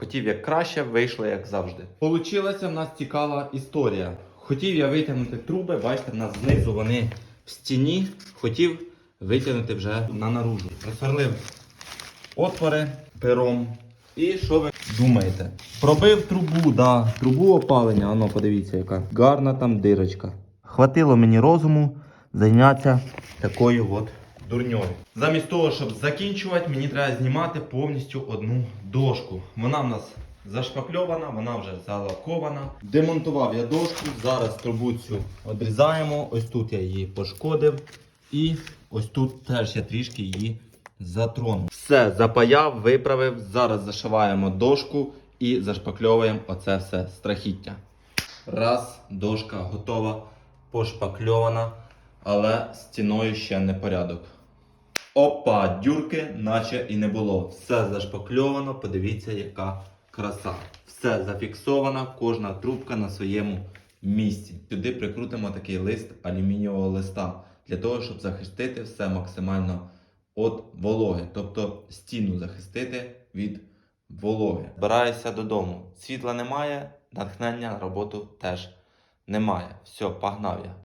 Хотів як краще, вийшло як завжди. Получилася в нас цікава історія. Хотів я витягнути труби, бачите, в нас знизу вони в стіні. Хотів витягнути вже на наружу. Просверлив отвори пером. І що ви думаєте? Пробив трубу, да, трубу опалення, воно подивіться, яка гарна там дирочка. Хватило мені розуму зайнятися такою от дурньою. Замість того, щоб закінчувати, мені треба знімати повністю одну дошку. Вона в нас зашпакльована, вона вже залакована. Демонтував я дошку, зараз трубу цю відрізаємо. Ось тут я її пошкодив. І ось тут теж я трішки її затронув. Все, запаяв, виправив. Зараз зашиваємо дошку і зашпакльовуємо оце все страхіття. Раз, дошка готова, пошпакльована, але стіною ще не порядок. Опа, дюрки, наче і не було. Все зашпакльовано, подивіться, яка краса. Все зафіксовано, кожна трубка на своєму місці. Сюди прикрутимо такий лист алюмінієвого листа для того, щоб захистити все максимально від вологи, тобто стіну захистити від вологи. Збираюся додому. Світла немає, натхнення на роботу теж немає. Все, погнав я.